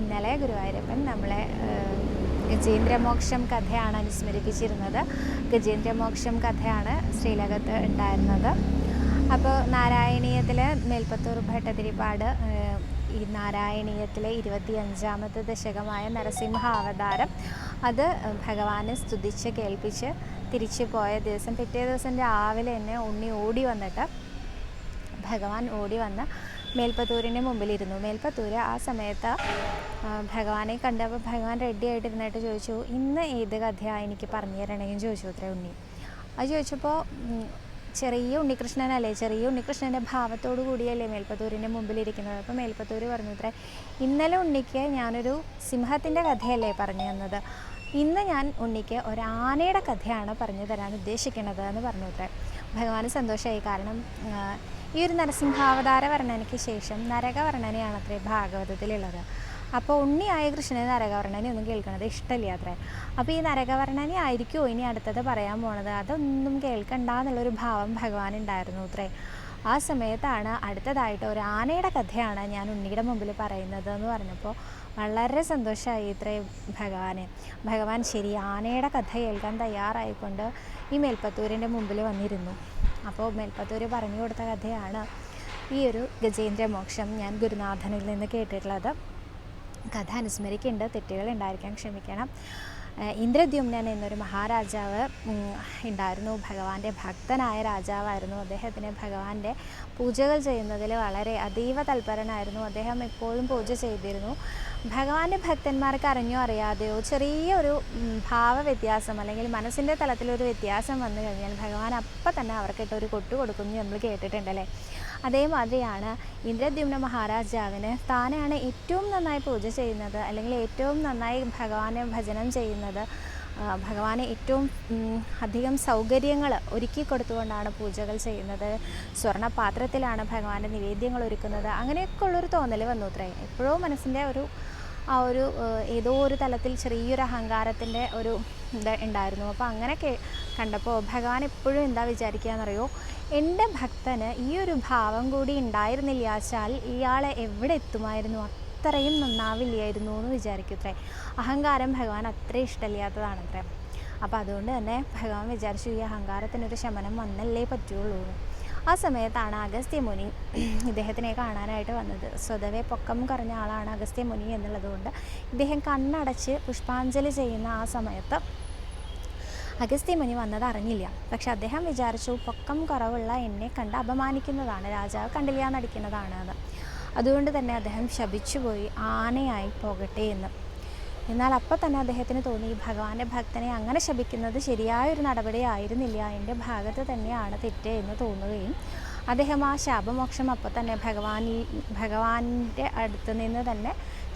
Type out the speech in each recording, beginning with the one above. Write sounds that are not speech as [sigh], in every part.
ഇന്നലെ ഗുരുവായൂരപ്പൻ നമ്മളെ ഗജേന്ദ്രമോക്ഷം കഥയാണ് അനുസ്മരിപ്പിച്ചിരുന്നത്. ഗജേന്ദ്രമോക്ഷം കഥയാണ് ശ്രീലകത്ത് ഉണ്ടായിരുന്നത്. അപ്പോൾ നാരായണീയത്തിൽ മേൽപ്പത്തൂർ ഭട്ടതിരിപ്പാട് ഈ നാരായണീയത്തിലെ ഇരുപത്തിയഞ്ചാമത്തെ ദശകമായ നരസിംഹ അവതാരം അത് ഭഗവാനെ സ്തുതിച്ച് കേൾപ്പിച്ച് തിരിച്ചു പോയ ദിവസം പിറ്റേ ദിവസം രാവിലെ തന്നെ ഉണ്ണി ഓടി വന്നിട്ട് ഭഗവാൻ ഓടി വന്ന് മേൽപ്പത്തൂരിന്റെ മുമ്പിലിരുന്നു. മേൽപ്പത്തൂര് ആ സമയത്ത് ഭഗവാനെ കണ്ടപ്പോൾ ഭഗവാൻ റെഡി ആയിട്ടിരുന്നിട്ട് ചോദിച്ചു ഇന്ന് ഏത് കഥയാണ് എനിക്ക് പറഞ്ഞു തരണമെന്ന് ചോദിച്ചു അത്ര ഉണ്ണി അത് ചോദിച്ചപ്പോൾ ചെറിയ ഉണ്ണികൃഷ്ണനല്ലേ ചെറിയ ഉണ്ണികൃഷ്ണന്റെ ഭാവത്തോടു കൂടിയല്ലേ മേൽപ്പത്തൂരിന്റെ മുമ്പിലിരിക്കുന്നത്. അപ്പോൾ മേൽപ്പത്തൂര് പറഞ്ഞു അത്ര ഇന്നലെ ഉണ്ണിക്ക് ഞാനൊരു സിംഹത്തിന്റെ കഥയല്ലേ പറഞ്ഞു തന്നത്. ഇന്ന് ഞാൻ ഉണ്ണിക്ക് ഒരു ആനയുടെ കഥയാണ് പറഞ്ഞു തരാൻ ഉദ്ദേശിക്കുന്നത് എന്ന് പറഞ്ഞു അത്ര. ഭഗവാന് സന്തോഷമായി കാരണം ഈ ഒരു നരസിംഹാവതാര വർണനയ്ക്ക് ശേഷം നരകവർണനയാണ് അത്രേ ഭാഗവതത്തിലുള്ളത്. അപ്പോൾ ഉണ്ണിയായ കൃഷ്ണന് നരകവർണനെ ഒന്നും കേൾക്കണത് ഇഷ്ടമില്ല അത്രേ. അപ്പോൾ ഈ നരകവർണനെ ആയിരിക്കുമോ ഇനി അടുത്തത് പറയാൻ പോണത്? അതൊന്നും കേൾക്കണ്ട എന്നുള്ളൊരു ഭാവം ഭഗവാൻ ഉണ്ടായിരുന്നു അത്രേ. ആ സമയത്താണ് അടുത്തതായിട്ട് ഒരു ആനയുടെ കഥയാണ് ഞാൻ ഉണ്ണിയുടെ മുമ്പിൽ പറയുന്നത് എന്ന് പറഞ്ഞപ്പോൾ വളരെ സന്തോഷമായി ഇത്രയും ഭഗവാന്. ഭഗവാൻ ശരി ആനയുടെ കഥ കേൾക്കാൻ തയ്യാറായിക്കൊണ്ട് ഈ മേൽപ്പത്തൂരിന്റെ മുമ്പിൽ വന്നിരുന്നു. അപ്പോൾ മേൽപ്പത്തൂര് പറഞ്ഞു കൊടുത്ത കഥയാണ് ഈ ഒരു ഗജേന്ദ്രമോക്ഷം ഞാൻ ഗുരുനാഥനിൽ നിന്ന് കേട്ടിട്ടുള്ളത്. കഥ അനുസ്മരിക്കുന്നുണ്ട് തെറ്റുകൾ ഉണ്ടായിരിക്കാൻ ക്ഷമിക്കണം. ഇന്ദ്രദ്യുമ്നൻ എന്നൊരു മഹാരാജാവ് ഉണ്ടായിരുന്നു. ഭഗവാന്റെ ഭക്തനായ രാജാവായിരുന്നു അദ്ദേഹത്തിന്. ഭഗവാന്റെ പൂജകൾ ചെയ്യുന്നതിൽ വളരെ അതീവ തൽപരനായിരുന്നു. അദ്ദേഹം എപ്പോഴും പൂജ ചെയ്തിരുന്നു. ഭഗവാന്റെ ഭക്തന്മാർക്ക് അറിഞ്ഞോ അറിയാതെയോ ചെറിയൊരു ഭാവ ഭാവവ്യത്യാസം അല്ലെങ്കിൽ മനസ്സിന്റെ തലത്തിലൊരു വ്യത്യാസം വന്നു കഴിഞ്ഞാൽ ഭഗവാൻ അപ്പം തന്നെ അവർക്കിട്ട് ഒരു കൊട്ടു കൊടുക്കുന്നു നമ്മൾ കേട്ടിട്ടുണ്ടല്ലേ അതേമാതിരിയാണ് ഇന്ദ്രദ്യുമ്ന മഹാരാജാവിന് താനാണ് ഏറ്റവും നന്നായി പൂജ ചെയ്യുന്നത് അല്ലെങ്കിൽ ഏറ്റവും നന്നായി ഭഗവാനെ ഭജനം ചെയ്യുന്നത്. ഭഗവാനെ ഏറ്റവും അധികം സൗകര്യങ്ങൾ ഒരുക്കി കൊടുത്തുകൊണ്ടാണ് പൂജകൾ ചെയ്യുന്നത്. സ്വർണ പാത്രത്തിലാണ് ഭഗവാന്റെ നിവേദ്യങ്ങൾ ഒരുക്കുന്നത്. അങ്ങനെയൊക്കെ ഉള്ളൊരു തോന്നൽ വന്നു അത്രേ. എപ്പോഴോ മനസ്സിന്റെ ഒരു ആ ഒരു ഏതോ ഒരു തലത്തിൽ ചെറിയൊരു അഹങ്കാരത്തിന്റെ ഒരു ഇത് ഉണ്ടായിരുന്നു. അപ്പോൾ അങ്ങനെ കേ കണ്ടപ്പോൾ ഭഗവാൻ എപ്പോഴും എന്താ വിചാരിക്കുക എന്നറിയോ? എന്റെ ഭക്തന് ഈ ഒരു ഭാവം കൂടി ഉണ്ടായിരുന്നില്ല വെച്ചാൽ ഇയാളെ എവിടെ എത്തുമായിരുന്നു? അത്രയും നന്നാവില്ലായിരുന്നു എന്ന് വിചാരിക്കത്രേ. അഹങ്കാരം ഭഗവാൻ അത്ര ഇഷ്ടമില്ലാത്തതാണത്രേ. അപ്പോൾ അതുകൊണ്ട് തന്നെ ഭഗവാൻ വിചാരിച്ചു ഈ അഹങ്കാരത്തിനൊരു ശമനം വന്നല്ലേ പറ്റുള്ളൂ. ആ സമയത്താണ് അഗസ്ത്യ മുനി [clears throat] ഇദ്ദേഹത്തിനെ കാണാനായിട്ട് വന്നത്. സ്വതവേ പൊക്കം കുറഞ്ഞ ആളാണ് അഗസ്ത്യ മുനി എന്നുള്ളതുകൊണ്ട് ഇദ്ദേഹം കണ്ണടച്ച് പുഷ്പാഞ്ജലി ചെയ്യുന്ന ആ സമയത്ത് അഗസ്ത്യമുനി വന്നത് അറിഞ്ഞില്ല. പക്ഷെ അദ്ദേഹം വിചാരിച്ചു പൊക്കം കുറവുള്ള എന്നെ കണ്ട് അപമാനിക്കുന്നതാണ്. രാജാവ് കണ്ടില്ല നടിക്കുന്നതാണ് അതുകൊണ്ട് തന്നെ അദ്ദേഹം ശപിച്ചുപോയി ആനയായി പോകട്ടെ എന്ന്. എന്നാൽ അപ്പോൾ തന്നെ അദ്ദേഹത്തിന് തോന്നി ഈ ഭഗവാന്റെ ഭക്തനെ അങ്ങനെ ശപിക്കുന്നത് ശരിയായൊരു നടപടി ആയിരുന്നില്ല എന്റെ ഭാഗത്ത് തന്നെയാണ് തെറ്റ് എന്ന് തോന്നുകയും അദ്ദേഹം ആ ശാപമോക്ഷം അപ്പോൾ തന്നെ ഭഗവാനി ഭഗവാന്റെ അടുത്ത് നിന്ന് തന്നെ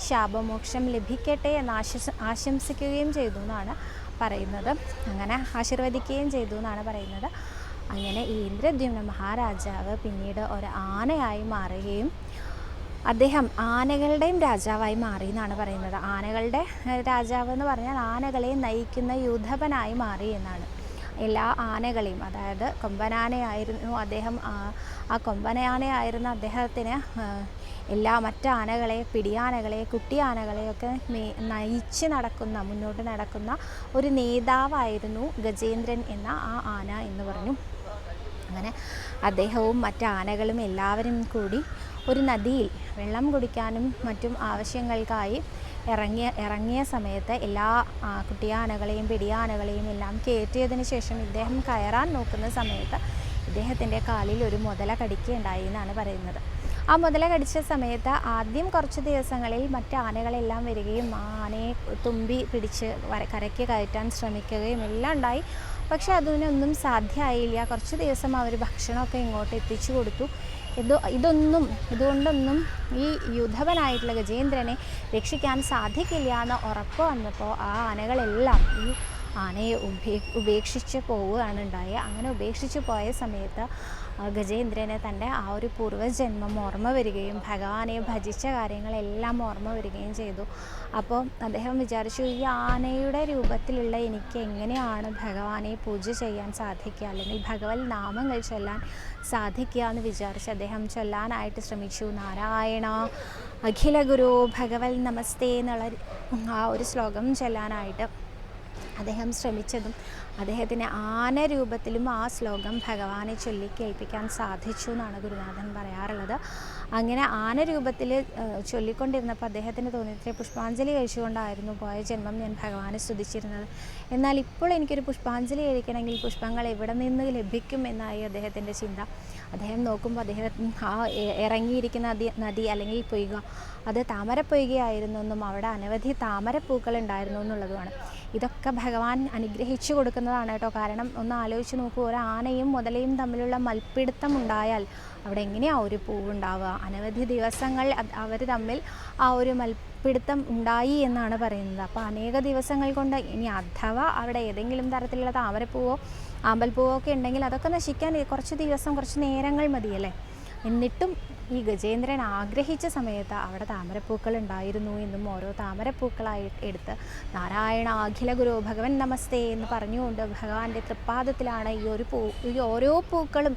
ശാപമോക്ഷം ലഭിക്കട്ടെ എന്ന് ആശംസ ആശംസിക്കുകയും ചെയ്തു എന്നാണ് പറയുന്നത്. അങ്ങനെ ആശീർവദിക്കുകയും ചെയ്തു എന്നാണ് പറയുന്നത്. അങ്ങനെ ഈ ഇന്ദ്രദ്യുമ്ന മഹാരാജാവ് പിന്നീട് ഒരു ആനയായി മാറുകയും അദ്ദേഹം ആനകളുടെയും രാജാവായി മാറി എന്നാണ് പറയുന്നത്. ആനകളുടെ രാജാവ് എന്ന് പറഞ്ഞാൽ ആനകളെ നയിക്കുന്ന യൂധപനായി മാറി എന്നാണ്. എല്ലാ ആനകളെയും അതായത് കൊമ്പനാനയായിരുന്നു അദ്ദേഹം ആ- കൊമ്പനയാനയായിരുന്ന അദ്ദേഹത്തിന് എല്ലാ മറ്റ് ആനകളെ പിടിയാനകളെ കുട്ടിയാനകളെയൊക്കെ നയിച്ച് നടക്കുന്ന മുന്നോട്ട് നടക്കുന്ന ഒരു നേതാവായിരുന്നു ഗജേന്ദ്രൻ എന്ന ആ ആന എന്ന് പറഞ്ഞു. അങ്ങനെ അദ്ദേഹവും മറ്റ് ആനകളും എല്ലാവരും കൂടി ഒരു നദിയിൽ വെള്ളം കുടിക്കാനും മറ്റും ആവശ്യങ്ങൾക്കായി ഇറങ്ങിയ ഇറങ്ങിയ സമയത്ത് എല്ലാ കുട്ടിയാനകളെയും പിടിയാനകളെയും എല്ലാം കയറ്റിയതിന് ശേഷം ഇദ്ദേഹം കയറാൻ നോക്കുന്ന സമയത്ത് ഇദ്ദേഹത്തിന്റെ കാലിൽ ഒരു മുതല കടിക്കുകയുണ്ടായി എന്നാണ് പറയുന്നത്. ആ മുതല കടിച്ച സമയത്ത് ആദ്യം കുറച്ച് ദിവസങ്ങളിൽ മറ്റ് ആനകളെല്ലാം വരികയും ആ ആനയെ തുമ്പി പിടിച്ച് കരയ്ക്ക് കയറ്റാൻ ശ്രമിക്കുകയും എല്ലാം ഉണ്ടായി. പക്ഷേ അതിനൊന്നും സാധ്യമായില്ല. കുറച്ച് ദിവസം അവർ ഭക്ഷണമൊക്കെ ഇങ്ങോട്ട് എത്തിച്ചു കൊടുത്തു. ഇത് ഇതൊന്നും ഇതുകൊണ്ടൊന്നും ഈ യുദ്ധവനായിട്ടുള്ള ഗജേന്ദ്രനെ രക്ഷിക്കാൻ സാധിക്കില്ല എന്ന് ഉറപ്പ് വന്നപ്പോൾ ആ ആനകളെല്ലാം ഈ ആനയെ ഉപേ ഉപേക്ഷിച്ച് പോവുകയാണ് ഉണ്ടായത് അങ്ങനെ ഉപേക്ഷിച്ച് പോയ സമയത്ത് ഗജേന്ദ്രന് തന്റെ ആ ഒരു പൂർവജന്മം ഓർമ്മ വരികയും ഭഗവാനെ ഭജിച്ച കാര്യങ്ങളെല്ലാം ഓർമ്മ വരികയും ചെയ്തു. അപ്പോൾ അദ്ദേഹം വിചാരിച്ചു ഈ ആനയുടെ രൂപത്തിലുള്ള എനിക്ക് എങ്ങനെയാണ് ഭഗവാനെ പൂജ ചെയ്യാൻ സാധിക്കുക? അല്ലെങ്കിൽ ഭഗവത് നാമങ്ങൾ ചൊല്ലാൻ സാധിക്കുക? എന്ന് വിചാരിച്ച് അദ്ദേഹം ചൊല്ലാനായിട്ട് ശ്രമിച്ചു. നാരായണ അഖില ഗുരു ഭഗവത് നമസ്തേ എന്നുള്ള ആ ഒരു ശ്ലോകം ചൊല്ലാനായിട്ട് അദ്ദേഹം ശ്രമിച്ചതും അദ്ദേഹത്തിന് ആന രൂപത്തിലും ആ ശ്ലോകം ഭഗവാനെ ചൊല്ലി കേൾപ്പിക്കാൻ സാധിച്ചു എന്നാണ് ഗുരുനാഥൻ പറയാറുള്ളത്. അങ്ങനെ ആന രൂപത്തിൽ ചൊല്ലിക്കൊണ്ടിരുന്നപ്പോൾ അദ്ദേഹത്തിന് തോന്നിയിട്ട് പുഷ്പാഞ്ജലി കഴിച്ചുകൊണ്ടായിരുന്നു പോയ ജന്മം ഞാൻ ഭഗവാനെ സ്തുതിച്ചിരുന്നത്. എന്നാൽ ഇപ്പോൾ എനിക്കൊരു പുഷ്പാഞ്ജലി കഴിക്കണമെങ്കിൽ പുഷ്പങ്ങൾ എവിടെ നിന്ന് ലഭിക്കും എന്നായി അദ്ദേഹത്തിന്റെ ചിന്ത. അദ്ദേഹം നോക്കുമ്പോൾ അദ്ദേഹം ആ ഇറങ്ങിയിരിക്കുന്ന നദി നദി അല്ലെങ്കിൽ പൊയ്ക അത് താമരപ്പൊയ്കയായിരുന്നു എന്നും അവിടെ അനവധി താമരപ്പൂക്കൾ ഉണ്ടായിരുന്നു എന്നുള്ളതുമാണ്. ഇതൊക്കെ ഭഗവാൻ അനുഗ്രഹിച്ചു കൊടുക്കുന്നതാണ് കേട്ടോ. കാരണം ഒന്ന് ആലോചിച്ച് നോക്കൂ ഒരു ആനയും മുതലയും തമ്മിലുള്ള മൽപ്പിടുത്തം ഉണ്ടായാൽ അവിടെ എങ്ങനെയാണ് ഒരു പൂവുണ്ടാവുക? അനവധി ദിവസങ്ങൾ അവർ തമ്മിൽ ആ ഒരു മൽപ്പിടുത്തം ഉണ്ടായി എന്നാണ് പറയുന്നത്. അപ്പോൾ അനേക ദിവസങ്ങൾ കൊണ്ട് ഇനി അഥവാ അവിടെ ഏതെങ്കിലും തരത്തിലുള്ള താമരപ്പൂവോ ആമ്പൽപ്പൂവോ ഒക്കെ ഉണ്ടെങ്കിൽ അതൊക്കെ നശിക്കാൻ കുറച്ച് ദിവസം കുറച്ച് നേരങ്ങൾ മതിയല്ലേ? എന്നിട്ടും ഈ ഗജേന്ദ്രൻ ആഗ്രഹിച്ച സമയത്ത് അവിടെ താമരപ്പൂക്കൾ ഉണ്ടായിരുന്നു എന്നും ഓരോ താമരപ്പൂക്കളായി എടുത്ത് നാരായണ അഖില ഗുരു ഭഗവൻ നമസ്തേ എന്ന് പറഞ്ഞുകൊണ്ട് ഭഗവാന്റെ തൃപ്പാദത്തിലാണ് ഈ ഒരു പൂ ഈ ഓരോ പൂക്കളും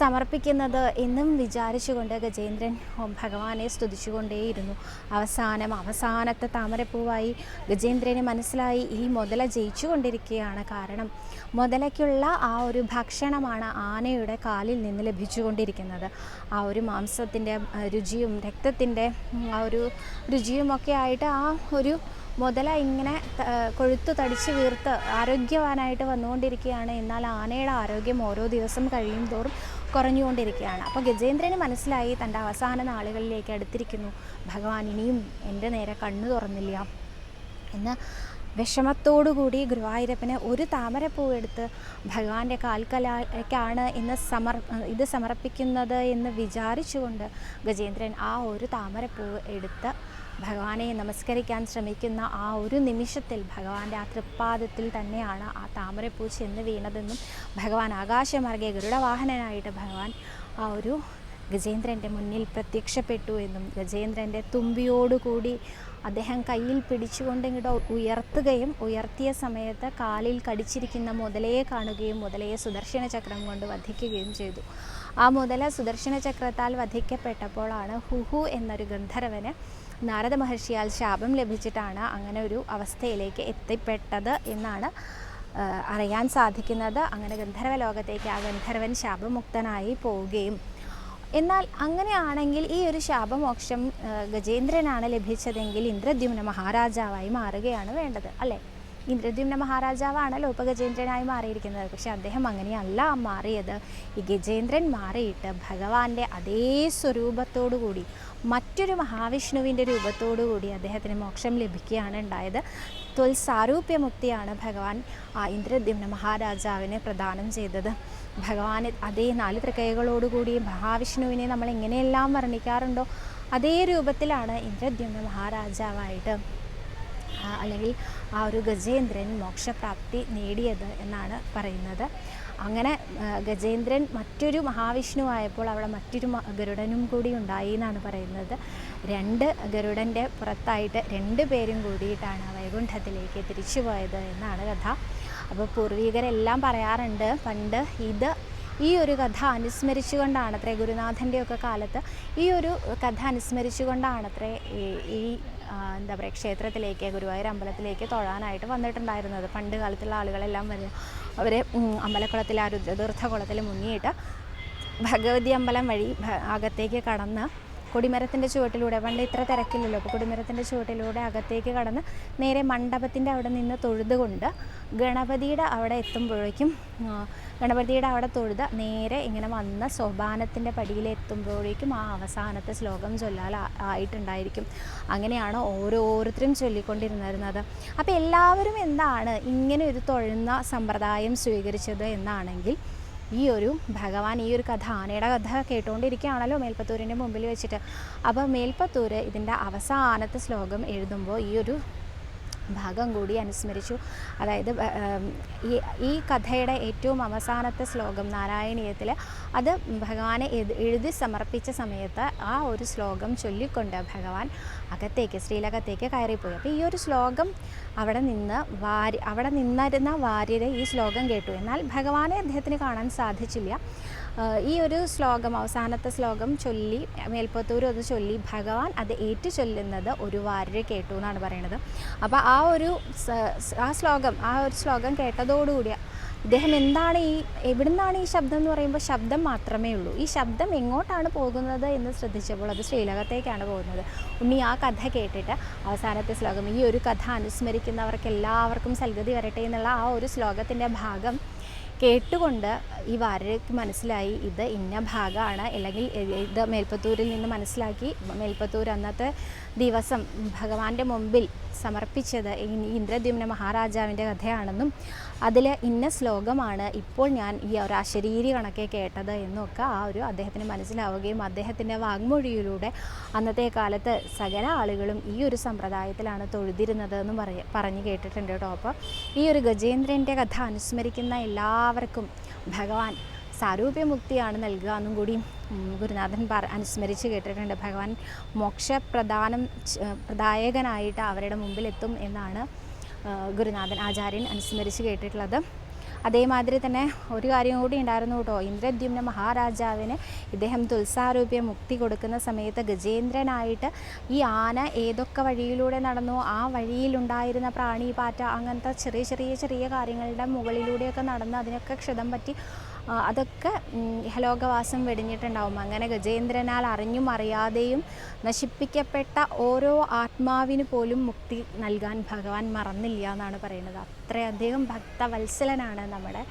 സമർപ്പിക്കുന്നത് എന്നും വിചാരിച്ചുകൊണ്ട് ഗജേന്ദ്രൻ ഭഗവാനെ സ്തുതിച്ചുകൊണ്ടേയിരുന്നു. അവസാനം അവസാനത്തെ താമരപ്പൂവായി ഗജേന്ദ്രന് മനസ്സിലായി ഈ മുതല ജയിച്ചുകൊണ്ടിരിക്കുകയാണ് കാരണം മുതലയ്ക്കുള്ള ആ ഒരു ഭക്ഷണമാണ് ആനയുടെ കാലിൽ നിന്ന് ലഭിച്ചുകൊണ്ടിരിക്കുന്നത്. ആ ഒരു മാംസത്തിന്റെ രുചിയും രക്തത്തിന്റെ ആ ഒരു രുചിയുമൊക്കെ ആയിട്ട് ആ ഒരു മുതല ഇങ്ങനെ കൊഴുത്തു തടിച്ച് വീർത്ത് ആരോഗ്യവാനായിട്ട് വന്നുകൊണ്ടിരിക്കുകയാണ്. എന്നാൽ ആനയുടെ ആരോഗ്യം ഓരോ ദിവസം കഴിയും തോറും കുറഞ്ഞുകൊണ്ടിരിക്കുകയാണ്. അപ്പോൾ ഗജേന്ദ്രന് മനസ്സിലായി തന്റെ അവസാന നാളുകളിലേക്ക് അടുത്തിരിക്കുന്നു. ഭഗവാൻ ഇനിയും എന്റെ നേരെ കണ്ണു തുറന്നില്ല എന്ന് വിഷമത്തോടുകൂടി ഗുരുവായൂരപ്പന് ഒരു താമരപ്പൂ എടുത്ത് ഭഗവാന്റെ കാൽക്കലാക്കാണ് ഇന്ന് സമർ ഇത് സമർപ്പിക്കുന്നത് എന്ന് വിചാരിച്ചുകൊണ്ട് ഗജേന്ദ്രൻ ആ ഒരു താമരപ്പൂവ് എടുത്ത് ഭഗവാനെ നമസ്കരിക്കാൻ ശ്രമിക്കുന്ന ആ ഒരു നിമിഷത്തിൽ ഭഗവാന്റെ ആ തൃപ്പാദത്തിൽ തന്നെയാണ് ആ താമരപ്പൂ ചെന്ന് വീണതെന്നും ഭഗവാൻ ആകാശമാർഗേ ഗരുഡവാഹനനായിട്ട് ഭഗവാൻ ആ ഒരു ഗജേന്ദ്രന്റെ മുന്നിൽ പ്രത്യക്ഷപ്പെട്ടു എന്നും ഗജേന്ദ്രന്റെ തുമ്പിയോടുകൂടി അദ്ദേഹം കയ്യിൽ പിടിച്ചുകൊണ്ട് ഇങ്ങോട്ട് ഉയർത്തുകയും ഉയർത്തിയ സമയത്ത് കാലിൽ കടിച്ചിരിക്കുന്ന മുതലയെ കാണുകയും മുതലയെ സുദർശന ചക്രം കൊണ്ട് വധിക്കുകയും ചെയ്തു. ആ മുതല സുദർശന ചക്രത്താൽ വധിക്കപ്പെട്ടപ്പോഴാണ് ഹുഹു എന്നൊരു ഗന്ധർവന് നാരദ മഹർഷിയാൽ ശാപം ലഭിച്ചിട്ടാണ് അങ്ങനെ ഒരു അവസ്ഥയിലേക്ക് എത്തിപ്പെട്ടത് എന്നാണ് അറിയാൻ സാധിക്കുന്നത്. അങ്ങനെ ഗന്ധർവ ലോകത്തേക്ക് ആ ഗന്ധർവൻ ശാപമുക്തനായി പോവുകയും. എന്നാൽ അങ്ങനെയാണെങ്കിൽ ഈ ഒരു ശാപമോക്ഷം ഗജേന്ദ്രനാണ് ലഭിച്ചതെങ്കിൽ ഇന്ദ്രദ്യുമ്ന മഹാരാജാവായി മാറുകയാണ് വേണ്ടത് അല്ലേ? ഇന്ദ്രദ്യുമ്ന മഹാരാജാവാണല്ലോ ഇപ്പോൾ ഗജേന്ദ്രനായി മാറിയിരിക്കുന്നത്. പക്ഷെ അദ്ദേഹം അങ്ങനെയല്ല മാറിയത്. ഈ ഗജേന്ദ്രൻ മാറിയിട്ട് ഭഗവാന്റെ അതേ സ്വരൂപത്തോടു കൂടി മറ്റൊരു മഹാവിഷ്ണുവിന്റെ രൂപത്തോടു കൂടി അദ്ദേഹത്തിന് മോക്ഷം ലഭിക്കുകയാണ് ഉണ്ടായത്. ത്വൽ സാരൂപ്യമുക്തിയാണ് ഭഗവാൻ ആ ഇന്ദ്രദ്യുമ്ന മഹാരാജാവിന് പ്രദാനം ചെയ്തത്. ഭഗവാന് അതേ നാല് തൃക്കൈകളോടുകൂടി മഹാവിഷ്ണുവിനെ നമ്മൾ എങ്ങനെയെല്ലാം വർണിക്കാറുണ്ടോ അതേ രൂപത്തിലാണ് ഇന്ദ്രദ്യുമ്ന മഹാരാജാവായിട്ട് അല്ലെങ്കിൽ ആ ഒരു ഗജേന്ദ്രൻ മോക്ഷപ്രാപ്തി നേടിയത് എന്നാണ് പറയുന്നത്. അങ്ങനെ ഗജേന്ദ്രൻ മറ്റൊരു മഹാവിഷ്ണുവായപ്പോൾ അവിടെ മറ്റൊരു ഗരുഡനും കൂടി ഉണ്ടായി എന്നാണ് പറയുന്നത്. രണ്ട് ഗരുഡന്റെ പുറത്തായിട്ട് രണ്ട് പേരും കൂടിയിട്ടാണ് വൈകുണ്ഠത്തിലേക്ക് തിരിച്ചു പോയത് എന്നാണ് കഥ. അപ്പോൾ പൂർവികരെല്ലാം പറയാറുണ്ട് പണ്ട് ഇത് ഈ ഒരു കഥ അനുസ്മരിച്ചുകൊണ്ടാണത്രേ ഗുരുനാഥന്റെയൊക്കെ കാലത്ത് ഈ ഒരു കഥ അനുസ്മരിച്ചുകൊണ്ടാണത്രേ ഈ എന്താ പറയുക ക്ഷേത്രത്തിലേക്ക് ഗുരുവായൂർ അമ്പലത്തിലേക്ക് തൊഴാനായിട്ട് വന്നിട്ടുണ്ടായിരുന്നത്. പണ്ട് കാലത്തുള്ള ആളുകളെല്ലാം വരും അവർ അമ്പലക്കുളത്തിൽ ആ രുദ്രതീർത്ഥകുളത്തിൽ മുങ്ങിയിട്ട് ഭഗവതി അമ്പലം വഴി അകത്തേക്ക് കടന്ന് കൊടിമരത്തിന്റെ ചുവട്ടിലൂടെ പണ്ട് ഇത്ര തിരക്കില്ലല്ലോ അപ്പോൾ കൊടിമരത്തിന്റെ ചുവട്ടിലൂടെ അകത്തേക്ക് കടന്ന് നേരെ മണ്ഡപത്തിന്റെ അവിടെ നിന്ന് തൊഴുതുകൊണ്ട് ഗണപതിയുടെ അവിടെ എത്തുമ്പോഴേക്കും ഗണപതിയുടെ അവിടെ തൊഴുത് നേരെ ഇങ്ങനെ വന്ന സോപാനത്തിന്റെ പടിയിൽ എത്തുമ്പോഴേക്കും ആ അവസാനത്തെ ശ്ലോകം ചൊല്ലാൽ ആയിട്ടുണ്ടായിരിക്കും. അങ്ങനെയാണ് ഓരോരുത്തരും ചൊല്ലിക്കൊണ്ടിരുന്നിരുന്നത് അപ്പോൾ എല്ലാവരും എന്താണ് ഇങ്ങനെ ഒരു തൊഴുന്ന സമ്പ്രദായം സ്വീകരിച്ചത് എന്നാണെങ്കിൽ ഈ ഒരു ഭഗവാൻ ഈ ഒരു കഥ ആനയുടെ കഥ കേട്ടുകൊണ്ടിരിക്കുകയാണല്ലോ മേൽപ്പത്തൂരിന്റെ മുമ്പിൽ വെച്ചിട്ട്. അപ്പോൾ മേൽപ്പത്തൂർ ഇതിന്റെ അവസാനത്തെ ശ്ലോകം എഴുതുമ്പോൾ ഈ ഒരു ഭാഗം കൂടി അനുസ്മരിച്ചു. അതായത് ഈ ഈ കഥയുടെ ഏറ്റവും അവസാനത്തെ ശ്ലോകം നാരായണീയത്തിൽ അത് ഭഗവാനെ എഴു- എഴുതി സമർപ്പിച്ച സമയത്ത് ആ ഒരു ശ്ലോകം ചൊല്ലിക്കൊണ്ട് ഭഗവാൻ അകത്തേക്ക് ശ്രീലകത്തേക്ക് കയറിപ്പോയി. അപ്പോൾ ഈ ഒരു ശ്ലോകം അവിടെ നിന്ന് വാരി അവിടെ നിന്നിരുന്ന വാര്യര് ഈ ശ്ലോകം കേട്ടു. എന്നാൽ ഭഗവാനെ അദ്ദേഹത്തിന് കാണാൻ സാധിച്ചില്ല. ഈ ഒരു ശ്ലോകം അവസാനത്തെ ശ്ലോകം ചൊല്ലി മേൽപ്പത്തൂർ അത് ചൊല്ലി ഭഗവാൻ അത് ഏറ്റു ചൊല്ലുന്നത് ഒരു വാര്യർ കേട്ടു എന്നാണ് പറയുന്നത്. അപ്പോൾ ആ ഒരു ആ ശ്ലോകം ആ ഒരു ശ്ലോകം കേട്ടതോടുകൂടി ഇദ്ദേഹം എന്താണ് ഈ എവിടുന്നാണ് ഈ ശബ്ദം എന്ന് പറയുമ്പോൾ ശബ്ദം മാത്രമേ ഉള്ളൂ. ഈ ശബ്ദം എങ്ങോട്ടാണ് പോകുന്നത് എന്ന് ശ്രദ്ധിച്ചപ്പോൾ അത് ശ്രീലകത്തേക്കാണ് പോകുന്നത്. ഉണ്ണി ആ കഥ കേട്ടിട്ട് അവസാനത്തെ ശ്ലോകം ഈ ഒരു കഥ അനുസ്മരിക്കുന്നവർക്ക് എല്ലാവർക്കും സൽഗതി വരട്ടെ എന്നുള്ള ആ ഒരു ശ്ലോകത്തിന്റെ ഭാഗം കേട്ടുകൊണ്ട് ഈ വാര്യർക്ക് മനസ്സിലായി ഇത് ഇന്ന ഭാഗമാണ്. അല്ലെങ്കിൽ ഇത് മേൽപ്പത്തൂരിൽ നിന്ന് മനസ്സിലാക്കി മേൽപ്പത്തൂർ അന്നത്തെ ദിവസം ഭഗവാന്റെ മുമ്പിൽ സമർപ്പിച്ചത് ഇന്ദ്രദ്യുമ്ന മഹാരാജാവിന്റെ കഥയാണെന്നും അതിൽ ഇന്ന ശ്ലോകമാണ് ഇപ്പോൾ ഞാൻ ഈ ഒരു അശരീരി കണക്കെ കേട്ടത് എന്നൊക്കെ ആ ഒരു അദ്ദേഹത്തിന് മനസ്സിലാവുകയും അദ്ദേഹത്തിന്റെ വാങ്മൊഴിയിലൂടെ അന്നത്തെ കാലത്ത് സകല ആളുകളും ഈ ഒരു സമ്പ്രദായത്തിലാണ് തൊഴുതിരുന്നത് എന്ന് പറയ പറഞ്ഞു കേട്ടിട്ടുണ്ട് കേട്ടോ. അപ്പോൾ ഈ ഒരു ഗജേന്ദ്രന്റെ കഥ അനുസ്മരിക്കുന്ന എല്ലാവർക്കും ഭഗവാൻ സാരൂപ്യമുക്തിയാണ് നൽകുക എന്നും കൂടി ഗുരുനാഥൻ പറ അനുസ്മരിച്ച് കേട്ടിട്ടുണ്ട്. ഭഗവാൻ മോക്ഷപ്രദാനം പ്രദായകനായിട്ട് അവരുടെ മുമ്പിലെത്തും എന്നാണ് ഗുരുനാഥൻ ആചാര്യൻ അനുസ്മരിച്ച് കേട്ടിട്ടുള്ളത്. അതേമാതിരി തന്നെ ഒരു കാര്യം കൂടി ഉണ്ടായിരുന്നു കേട്ടോ. ഇന്ദ്രദ്യുമ്ന മഹാരാജാവിന് ഇദ്ദേഹം തുൽസാരൂപ്യ മുക്തി കൊടുക്കുന്ന സമയത്ത് ഗജേന്ദ്രനായിട്ട് ഈ ആന ഏതൊക്കെ വഴിയിലൂടെ നടന്നു ആ വഴിയിലുണ്ടായിരുന്ന പ്രാണി പാറ്റ അങ്ങനത്തെ ചെറിയ ചെറിയ ചെറിയ കാര്യങ്ങളുടെ മുകളിലൂടെയൊക്കെ നടന്ന് അതിനൊക്കെ ക്ഷതം പറ്റി അതൊക്കെ ഇഹലോകവാസം വെടിഞ്ഞിട്ടുണ്ടാവും. അങ്ങനെ ഗജേന്ദ്രനാൽ അറിഞ്ഞും അറിയാതെയും നശിപ്പിക്കപ്പെട്ട ഓരോ ആത്മാവിന് പോലും മുക്തി നൽകാൻ ഭഗവാൻ മറന്നില്ല എന്നാണ് പറയുന്നത്. അത്രയധികം ഭക്തവത്സലനാണ് നമ്മുടെ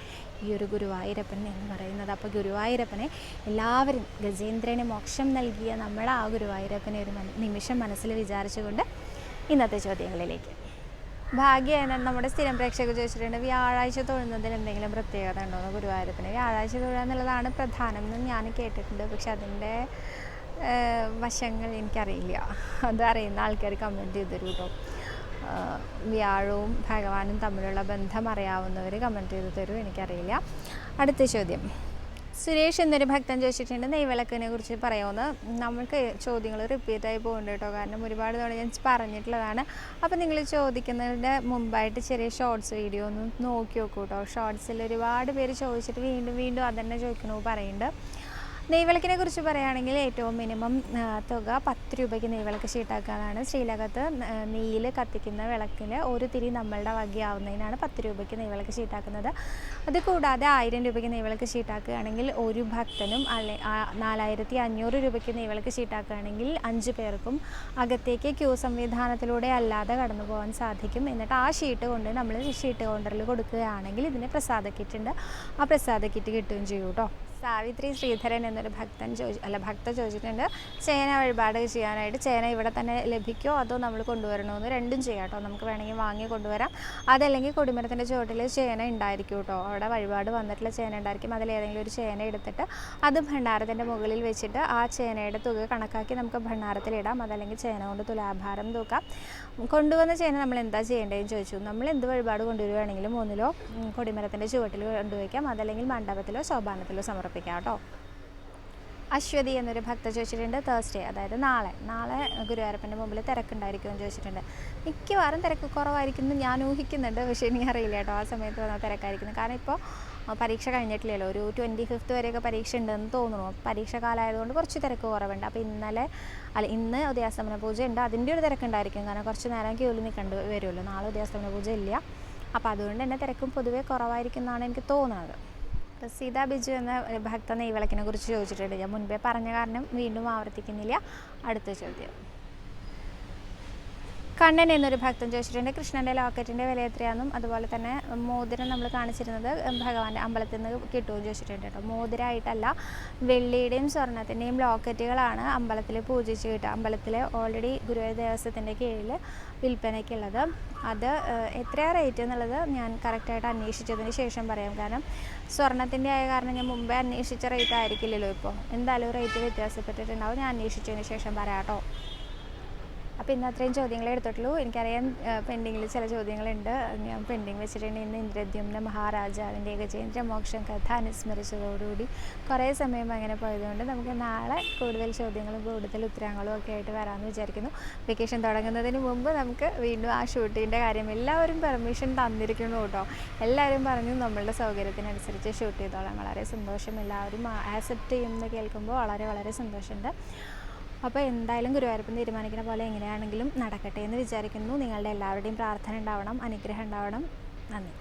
ഈ ഒരു ഗുരുവായൂരപ്പൻ എന്ന് പറയുന്നത്. അപ്പോൾ ഗുരുവായൂരപ്പനെ എല്ലാവരും ഗജേന്ദ്രന് മോക്ഷം നൽകിയ നമ്മളെ ആ ഗുരുവായൂരപ്പനെ ഒരു നിമിഷം മനസ്സിൽ വിചാരിച്ചുകൊണ്ട് ഇന്നത്തെ ചോദ്യങ്ങളിലേക്ക് ഭാഗ്യമാണ് നമ്മുടെ സ്ഥിരം പ്രേക്ഷകർ ചോദിച്ചിട്ടുണ്ട്. വ്യാഴാഴ്ച തൊഴുന്നതിൽ എന്തെങ്കിലും പ്രത്യേകത ഉണ്ടോ എന്ന് ഗുരുവായൂരപ്പന്? വ്യാഴാഴ്ച തൊഴുക എന്നുള്ളതാണ് പ്രധാനം എന്ന് ഞാൻ കേട്ടിട്ടുണ്ട്. പക്ഷെ അതിന്റെ വശങ്ങൾ എനിക്കറിയില്ല. അത് അറിയുന്ന ആൾക്കാർ കമന്റ് ചെയ്ത് കേട്ടോ വ്യാഴവും ഭഗവാനും തമ്മിലുള്ള ബന്ധം അറിയാവുന്നവർ കമന്റ് ചെയ്ത് തരും. എനിക്കറിയില്ല. അടുത്ത ചോദ്യം. സുരേഷ് എന്നൊരു ഭക്തൻ ചോദിച്ചിട്ടുണ്ട് നെയ്വിളക്കിനെ കുറിച്ച് പറയാമെന്ന് നമ്മൾക്ക് ചോദ്യങ്ങൾ റിപ്പീറ്റായി പോകുന്നുണ്ട് കേട്ടോ. കാരണം ഒരുപാട് തവണ ഞാൻ പറഞ്ഞിട്ടുള്ളതാണ്. അപ്പോൾ നിങ്ങൾ ചോദിക്കുന്നതിന്റെ മുമ്പായിട്ട് ചെറിയ ഷോർട്സ് വീഡിയോ ഒന്ന് നോക്കി നോക്കൂ കേട്ടോ. ഷോർട്സിൽ ഒരുപാട് പേര് ചോദിച്ചിട്ട് വീണ്ടും വീണ്ടും അതന്നെ ചോദിക്കണമെന്ന് പറയുന്നുണ്ട്. നെയ്വിളക്കിനെ കുറിച്ച് പറയുകയാണെങ്കിൽ ഏറ്റവും മിനിമം തുക പത്ത് രൂപയ്ക്ക് നെയ്വിളക്ക് ഷീട്ടാക്കാനാണ്. ശ്രീലകത്ത് നെയ്യിൽ കത്തിക്കുന്ന വിളക്കിൽ ഒരു തിരി നമ്മളുടെ വകയാവുന്നതിനാണ് പത്ത് രൂപയ്ക്ക് നെയ്വിളക്ക് ഷീട്ടാക്കുന്നത്. അത് കൂടാതെ ആയിരം രൂപയ്ക്ക് നെയ്വിളക്ക് ഷീട്ടാക്കുകയാണെങ്കിൽ ഒരു ഭക്തനും അല്ലെ നാലായിരത്തി അഞ്ഞൂറ് രൂപയ്ക്ക് നെയ്വിളക്ക് ഷീട്ടാക്കുകയാണെങ്കിൽ അഞ്ച് പേർക്കും അകത്തേക്ക് ക്യൂ സംവിധാനത്തിലൂടെ അല്ലാതെ കടന്നു പോകാൻ സാധിക്കും. എന്നിട്ട് ആ ഷീട്ട് കൊണ്ട് നമ്മൾ ഷീട്ട് കൗണ്ടറിൽ കൊടുക്കുകയാണെങ്കിൽ ഇതിന് പ്രസാദ കിറ്റ് ഉണ്ട്. ആ പ്രസാദ കിറ്റ് കിട്ടുകയും ചെയ്യും കേട്ടോ. സാവിത്രി ശ്രീധരൻ എന്നൊരു ഭക്തൻ ചോദിച്ചു അല്ല ഭക്ത ചോദിച്ചിട്ടുണ്ട്. ചേന വഴിപാട് ചെയ്യാനായിട്ട് ചേന ഇവിടെ തന്നെ ലഭിക്കുമോ അതോ നമ്മൾ കൊണ്ടുവരണമെന്ന് രണ്ടും ചെയ്യാം കേട്ടോ. നമുക്ക് വേണമെങ്കിൽ വാങ്ങി കൊണ്ടുവരാം. അതല്ലെങ്കിൽ കൊടിമരത്തിന്റെ ചുവട്ടിൽ ചേന ഉണ്ടായിരിക്കും കേട്ടോ. അവിടെ വഴിപാട് വന്നിട്ടുള്ള ചേന ഉണ്ടായിരിക്കും. അതിലേതെങ്കിലും ഒരു ചേന എടുത്തിട്ട് അത് ഭണ്ഡാരത്തിന്റെ മുകളിൽ വെച്ചിട്ട് ആ ചേനയുടെ തുക കണക്കാക്കി നമുക്ക് ഭണ്ഡാരത്തിലിടാം അതല്ലെങ്കിൽ ചേന കൊണ്ട് തുലാഭാരം തൂക്കാം. കൊണ്ടുവന്ന ചേന നമ്മൾ എന്താ ചെയ്യേണ്ടതെന്ന് ചോദിച്ചു. നമ്മൾ എന്ത് വഴിപാട് കൊണ്ടുവരികയാണെങ്കിലും ഒന്നിലോ ഉം, കൊടിമരത്തിന്റെ ചുവട്ടിൽ കൊണ്ടുവയ്ക്കാം. അതല്ലെങ്കിൽ മണ്ഡപത്തിലോ ശോഭാനത്തിലോ സമർപ്പിക്കാം. കേട്ടോ അശ്വതി എന്നൊരു ഭക്ത ചോദിച്ചിട്ടുണ്ട് തേഴ്സ്ഡേ അതായത് നാളെ. നാളെ ഗുരുവായൂരപ്പന്റെ മുമ്പിൽ തിരക്കുണ്ടായിരിക്കുമെന്ന് ചോദിച്ചിട്ടുണ്ട്. മിക്കവാറും തിരക്ക് കുറവായിരിക്കും എന്ന് ഞാൻ ഊഹിക്കുന്നുണ്ട് പക്ഷേ എനിക്ക് അറിയില്ല കേട്ടോ ആ സമയത്ത് വന്നാൽ തിരക്കായിരിക്കുന്നത് കാരണം ഇപ്പോൾ പരീക്ഷ കഴിഞ്ഞിട്ടില്ലല്ലോ ഒരു ട്വന്റി ഫിഫ്ത്ത് വരെയൊക്കെ പരീക്ഷ ഉണ്ടെന്ന് തോന്നുന്നു. പരീക്ഷ കാലമായതുകൊണ്ട് കുറച്ച് തിരക്ക് കുറവുണ്ട്. അപ്പോൾ ഇന്നലെ അല്ല ഇന്ന് ഉദയാസ്തമന പൂജ ഉണ്ട്. അതിന്റെ ഒരു തിരക്കുണ്ടായിരിക്കും കാരണം കുറച്ച് നേരം ക്യൂവിൽ നിൽക്കേണ്ടി വരുമല്ലോ. നാളെ ഉദയാസ്തമന പൂജ ഇല്ല. അപ്പോൾ അതുകൊണ്ട് തന്നെ തിരക്കും പൊതുവേ കുറവായിരിക്കും എന്നാണ് എനിക്ക് തോന്നുന്നത്. സീതാ ബിജു എന്ന ഭക്ത നെയ്വിളക്കിനെ കുറിച്ച് ചോദിച്ചിട്ടുണ്ട്. ഞാൻ മുൻപേ പറഞ്ഞ കാരണം വീണ്ടും ആവർത്തിക്കുന്നില്ല. അടുത്ത ചോദ്യം. കണ്ണൻ എന്നൊരു ഭക്തൻ ചോദിച്ചിട്ടുണ്ട് കൃഷ്ണന്റെ ലോക്കറ്റിന്റെ വില എത്രയാണെന്നും അതുപോലെ തന്നെ മോതിരം നമ്മൾ കാണിച്ചിരുന്നത് ഭഗവാന്റെ അമ്പലത്തിൽ നിന്ന് കിട്ടുമെന്ന് ചോദിച്ചിട്ടുണ്ട് കേട്ടോ. മോതിരമായിട്ടല്ല വെള്ളിയുടെയും സ്വർണത്തിന്റെയും ലോക്കറ്റുകളാണ് അമ്പലത്തിൽ പൂജിച്ച് കിട്ടുക. അമ്പലത്തിൽ ഓൾറെഡി ഗുരുവായൂർ ദേവസ്വത്തിന്റെ കീഴിൽ വിൽപ്പനയ്ക്കുള്ളത്. അത് എത്രയാണ് റേറ്റ് എന്നുള്ളത് ഞാൻ കറക്റ്റായിട്ട് അന്വേഷിച്ചതിന് ശേഷം പറയാം. കാരണം സ്വർണത്തിന്റെ ആയ കാരണം ഞാൻ മുമ്പേ അന്വേഷിച്ച റേറ്റ് ആയിരിക്കില്ലല്ലോ ഇപ്പോൾ എന്തായാലും റേറ്റ് വ്യത്യാസപ്പെട്ടിട്ടുണ്ടാവും. ഞാൻ അന്വേഷിച്ചതിന് ശേഷം പറയാം കേട്ടോ. അപ്പോൾ ഇന്ന് അത്രയും ചോദ്യങ്ങളെ എടുത്തിട്ടുള്ളൂ. എനിക്കറിയാം പെൻഡിങ്ങിൽ ചില ചോദ്യങ്ങളുണ്ട്. ഞാൻ പെൻഡിങ് വെച്ചിട്ടുണ്ട്. ഇന്ന് ഇന്ദ്രദ്യുമ്ന മഹാരാജാവിന്റെ ഗജേന്ദ്ര മോക്ഷം കഥ അനുസ്മരിച്ചതോടുകൂടി കുറേ സമയം അങ്ങനെ പോയതുകൊണ്ട് നമുക്ക് നാളെ കൂടുതൽ ചോദ്യങ്ങളും കൂടുതൽ ഉത്തരങ്ങളും ഒക്കെ ആയിട്ട് വരാമെന്ന് വിചാരിക്കുന്നു. വെക്കേഷൻ തുടങ്ങുന്നതിന് മുമ്പ് നമുക്ക് വീണ്ടും ആ ഷൂട്ടിന്റെ കാര്യം എല്ലാവരും പെർമിഷൻ തന്നിരിക്കുന്നു കേട്ടോ. എല്ലാവരും പറഞ്ഞു നമ്മളുടെ സൗകര്യത്തിനനുസരിച്ച് ഷൂട്ട് ചെയ്തോളാം. വളരെ സന്തോഷം. എല്ലാവരും ആക്സെപ്റ്റ് ചെയ്യുമെന്ന് കേൾക്കുമ്പോൾ വളരെ വളരെ സന്തോഷമുണ്ട്. അപ്പോൾ എന്തായാലും ഗുരുവായൂരപ്പൻ തീരുമാനിക്കുന്ന പോലെ എങ്ങനെയാണെങ്കിലും നടക്കട്ടെ എന്ന് വിചാരിക്കുന്നു. നിങ്ങളുടെ എല്ലാവരുടെയും പ്രാർത്ഥന ഉണ്ടാവണം അനുഗ്രഹം ഉണ്ടാവണം. നന്ദി.